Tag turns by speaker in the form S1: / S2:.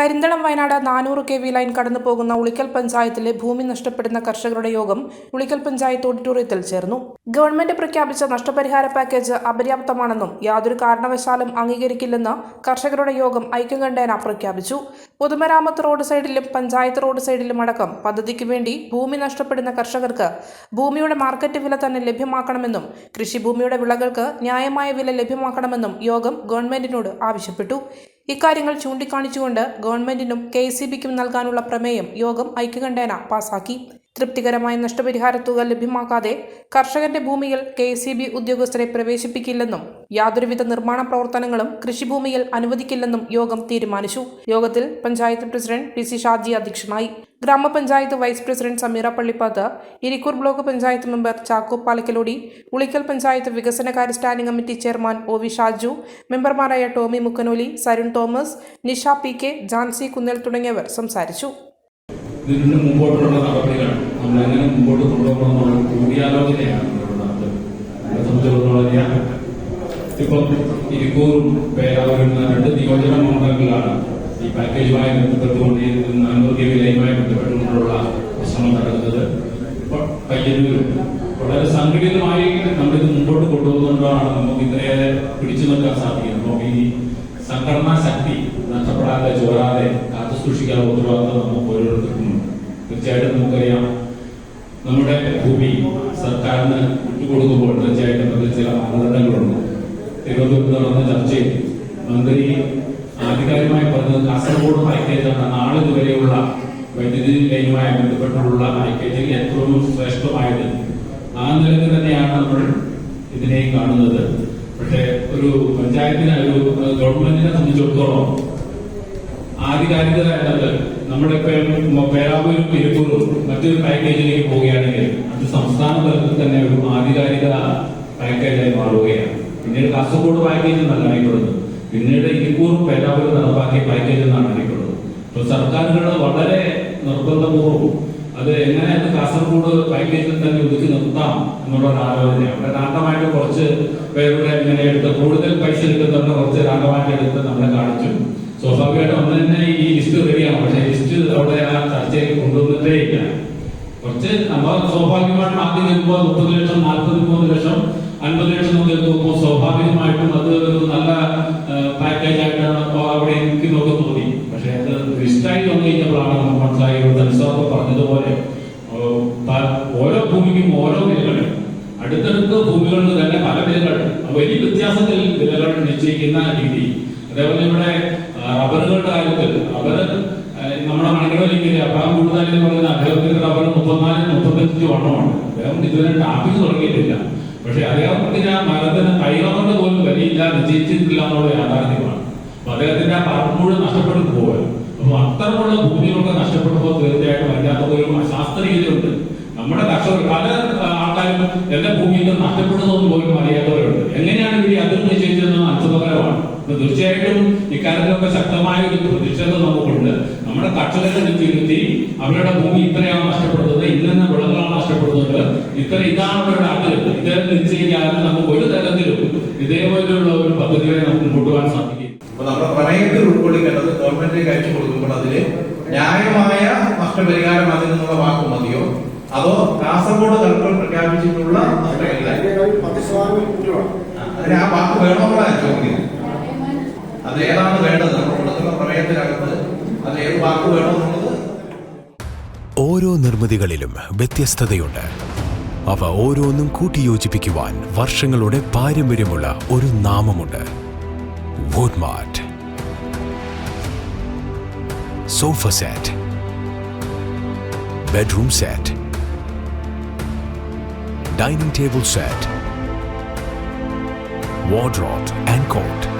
S1: കരിന്തളം വയനാട് നാനൂറ് K V line കടന്നു പോകുന്ന ഉളിക്കൽ പഞ്ചായത്തിലെ ഭൂമി നഷ്ടപ്പെടുന്ന കർഷകരുടെ യോഗം ഉളിക്കൽ പഞ്ചായത്ത് ഓഡിറ്റോറിയത്തിൽ ചേർന്നു. ഗവൺമെന്റ് പ്രഖ്യാപിച്ച നഷ്ടപരിഹാര പാക്കേജ് അപര്യാപ്തമാണെന്നും യാതൊരു കാരണവശാലും അംഗീകരിക്കില്ലെന്ന് കർഷകരുടെ യോഗം ഐക്യകണ്ഠേന പ്രഖ്യാപിച്ചു. പൊതുമരാമത്ത് റോഡ് സൈഡിലും പഞ്ചായത്ത് റോഡ് സൈഡിലും അടക്കം പദ്ധതിക്ക് വേണ്ടി ഭൂമി നഷ്ടപ്പെടുന്ന കർഷകർക്ക് ഭൂമിയുടെ മാർക്കറ്റ് വില തന്നെ ലഭ്യമാക്കണമെന്നും കൃഷിഭൂമിയുടെ വിളകൾക്ക് ന്യായമായ വില ലഭ്യമാക്കണമെന്നും യോഗം ഗവൺമെന്റിനോട് ആവശ്യപ്പെട്ടു. ഇക്കാര്യങ്ങൾ ചൂണ്ടിക്കാണിച്ചുകൊണ്ട് ഗവൺമെന്റിനും കെ നൽകാനുള്ള പ്രമേയം യോഗം ഐക്യകണ്ഠേന പാസാക്കി. തൃപ്തികരമായ നഷ്ടപരിഹാര തുക ലഭ്യമാക്കാതെ കർഷകന്റെ ഭൂമിയിൽ കെ സി ബി ഉദ്യോഗസ്ഥരെ പ്രവേശിപ്പിക്കില്ലെന്നും യാതൊരുവിധ നിർമ്മാണ പ്രവർത്തനങ്ങളും കൃഷിഭൂമിയിൽ അനുവദിക്കില്ലെന്നും യോഗം തീരുമാനിച്ചു. യോഗത്തിൽ panchayat president P C Shaji അധ്യക്ഷനായി. ഗ്രാമപഞ്ചായത്ത് vice president Sameera Pallippath Irikkur block panchayat member Chacko Palakkalodi Ulikkal panchayat വികസനകാര്യ standing committee chairman O V Shaju മെമ്പർമാരായ ടോമി മുക്കനോലി സരുൺ തോമസ് നിഷ പി കെ ജാൻസി കുന്നേൽ തുടങ്ങിയവർ സംസാരിച്ചു.
S2: ഇതിന് മുമ്പോട്ടുള്ള നടപടികൾ നമ്മൾ എങ്ങനെ മുമ്പോട്ട് കൊണ്ടുപോകണമെന്നുള്ള കൂടിയാലോചനയാണ് സംബന്ധിച്ചിടത്തോളം ഞാൻ ഇപ്പം ഇരിക്കൂറും പേരാവൂരും രണ്ട് നിയോജക മണ്ഡലങ്ങളിലാണ് ഈ പാക്കേജുമായി ബന്ധപ്പെട്ടുകൊണ്ട് ബന്ധപ്പെട്ടുകൊണ്ടുള്ള ശ്രമം നടക്കുന്നത്. പയ്യന്നൂരും വളരെ സംഘടിതമായി നമ്മളിത് മുമ്പോട്ട് കൊണ്ടുപോകുന്നതുകൊണ്ടാണ് നമുക്ക് ഇത്രയേറെ പിടിച്ചു നിൽക്കാൻ സാധിക്കുന്നത്. നമുക്ക് ഈ സംഘടനാ ശക്തി നഷ്ടപ്പെടാതെ ചോരാതെ കാത്തു സൂക്ഷിക്കാനുള്ള ഉത്തരവാദിത്തം നമുക്ക് ഓരോരുത്തർക്കുമുണ്ട് തീർച്ചയായിട്ടും നമുക്കറിയാം. നമ്മുടെ ഭൂമി സർക്കാരിന് വിട്ടുകൊടുക്കുമ്പോൾ തീർച്ചയായിട്ടും അതിൽ ചില മാനദണ്ഡങ്ങളുണ്ട് തിരുവനന്തപുരത്ത് നടന്ന ചർച്ചയിൽ മന്ത്രി ആധികാരികമായി പറഞ്ഞത് കാസർഗോഡ് പാക്കേജാണ് നാളിതുവരെയുള്ള വൈദ്യുതി ലൈനുമായി ബന്ധപ്പെട്ടുള്ള പാക്കേജിൽ ഏറ്റവും ശ്രേഷ്ഠമായത് ആ നിലയിൽ തന്നെയാണ് നമ്മൾ ഇതിനെ കാണുന്നത്. പക്ഷേ ഒരു പഞ്ചായത്തിനെ ഒരു ഗവൺമെന്റിനെ സംബന്ധിച്ചിടത്തോളം ആധികാരികത എന്നത് നമ്മുടെ പേരാമൂരും ഇരിക്കൂറും മറ്റൊരു പാക്കേജിലേക്ക് പോവുകയാണെങ്കിൽ അത് സംസ്ഥാന തലത്തിൽ തന്നെ ഒരു ആധികാരിക പാക്കേജായി മാറുകയാണ്. പിന്നീട് കാസർഗോഡ് പാക്കേജ് എന്നല്ല പിന്നീട് ഇരിക്കൂറും പേരാമൂരും നടപ്പാക്കിയ പാക്കേജ് എന്നാണ് അറിയപ്പെടുന്നത് സർക്കാരുകൾ വളരെ നിർബന്ധപൂർവം അത് എങ്ങനെ അത് കാസർഗോഡ് പാക്കേജിൽ തന്നെ ഒതുക്കി നിർത്താം എന്നുള്ള ഒരു ആലോചനയാണ്. അവിടെ കുറച്ച് പേരുടെ ഇങ്ങനെ എടുത്ത് കൂടുതൽ പൈസ കിട്ടുന്നവരുടെ കുറച്ച് രാണ്ടമായിട്ട് എടുത്ത് നമ്മളെ കാണിച്ചു. സ്വാഭാവികമായിട്ടും അന്ന് തന്നെ ഈ ലിസ്റ്റ് റെഡിയാണ് പക്ഷേ ലിസ്റ്റ് അവിടെ ആ ചർച്ചയിൽ കൊണ്ടുവന്നിട്ടേ ഇല്ല കുറച്ച് നമ്മൾ സ്വാഭാവികമായിട്ടും ആദ്യം നിൽക്കുമ്പോൾ മുപ്പത് ലക്ഷം നാൽപ്പത് മൂന്ന് ലക്ഷം അൻപത് ലക്ഷം ഒക്കെ എത്തുമ്പോൾ സ്വാഭാവികമായിട്ടും അത് നല്ല പാക്കേജ് ആയിട്ടാണ് അപ്പോൾ അവിടെ എനിക്ക് നോക്കി തോന്നി. പക്ഷേ അത് ലിസ്റ്റായി വന്നു കഴിഞ്ഞപ്പോഴാണ് നമുക്ക് മനസ്സിലായത് ധനസാപ്പ് പറഞ്ഞതുപോലെ ഓരോ ഭൂമിക്കും ഓരോ വിലകളും അടുത്തടുത്ത ഭൂമികളിൽ തന്നെ പല വിലകൾ. വലിയ വ്യത്യാസത്തിൽ വിലകൾ നിശ്ചയിക്കുന്ന രീതി. അതേപോലെ ആ, റബ്ബറുകളുടെ കാര്യത്തിൽ റബ്ബർ നമ്മുടെ മണികളൊരിക്കൽ അബ്രാം കൂടുതൽ പറയുന്ന അദ്ദേഹത്തിന്റെ റബ്ബർ മുപ്പത്തിനാല് മുപ്പത്തഞ്ച് വണ്ണമാണ്. അദ്ദേഹം ഇതുവരെ ടാപ്പിച്ച് തുടങ്ങിയിട്ടില്ല. പക്ഷെ അദ്ദേഹത്തിന് ആ മരത്തിന് തൈറോണ്ട് പോലും വിലയില്ല നിശ്ചയിച്ചിട്ടില്ല എന്നുള്ള യാഥാർത്ഥ്യമാണ്. അപ്പൊ അദ്ദേഹത്തിന്റെ ആ പറമ്പ് മുഴുവൻ നഷ്ടപ്പെട്ടു പോവുക അപ്പൊ അത്തരമുള്ള ഭൂമികളൊക്കെ നഷ്ടപ്പെടുമ്പോൾ തീർച്ചയായിട്ടും അതിനകത്ത് ഒരു ശാസ്ത്രീയതയുണ്ട് നമ്മുടെ കർഷകർ പല ആൾക്കാരും എല്ലാ ഭൂമിയിൽ നഷ്ടപ്പെടുന്നു പോലും അറിയാത്തവരുണ്ട്. എങ്ങനെയാണ് ഇവർ അതിർ നിശ്ചയിച്ചതെന്ന് അത്ഭുതകരമാണ് അപ്പൊ തീർച്ചയായിട്ടും ഇക്കാര്യത്തിലൊക്കെ ശക്തമായ ഒരു പ്രതിഷേധം നമുക്കുണ്ട്. നമ്മുടെ കർഷകരെ നിർത്തി അവരുടെ ഭൂമി ഇത്രയാണ് നഷ്ടപ്പെടുന്നത് ഇന്ന വിളകളാണ് നഷ്ടപ്പെടുന്നത്. ഇത്ര ഇതാണ് അവരുടെ ആഗ്രഹം. ഇത് നിശ്ചയിക്കാതെ നമുക്ക് ഒരു തരത്തിലും ഇതേപോലെയുള്ള ഒരു പദ്ധതികളെ നമുക്ക് കൊണ്ടുപോകാൻ സാധിക്കും
S3: അപ്പൊ നമ്മുടെ പ്രമേയത്തിൽ ഉൾക്കൊള്ളിക്കേണ്ടത് ഗവൺമെന്റിലേക്ക് അയച്ചു കൊടുക്കുമ്പോൾ അതിൽ ന്യായമായ നഷ്ടപരിഹാരം അതിൽ നിന്നുള്ള വാക്ക് മതിയോ? അതോ കാസർഗോഡ് കളക്ടർ പ്രഖ്യാപിച്ചിട്ടുള്ള അതിന് ആ വാക്ക് വേണോ ചോദിക്കുന്നത്. അത് ഏതാണ് വേണ്ടത്? കൊടുക്കുന്ന പ്രമേയത്തിനകത്ത് അത് ഏത് വാക്ക് വേണമെന്നുള്ളത്
S4: ഓരോ നിർമ്മിതികളിലും വ്യത്യസ്തതയുണ്ട്. അവ ഓരോന്നും കൂട്ടിയോജിപ്പിക്കുവാൻ വർഷങ്ങളുടെ പാരമ്പര്യമുള്ള ഒരു നാമമുണ്ട്. Woodmart sofa set bedroom set dining table set wardrobe and cot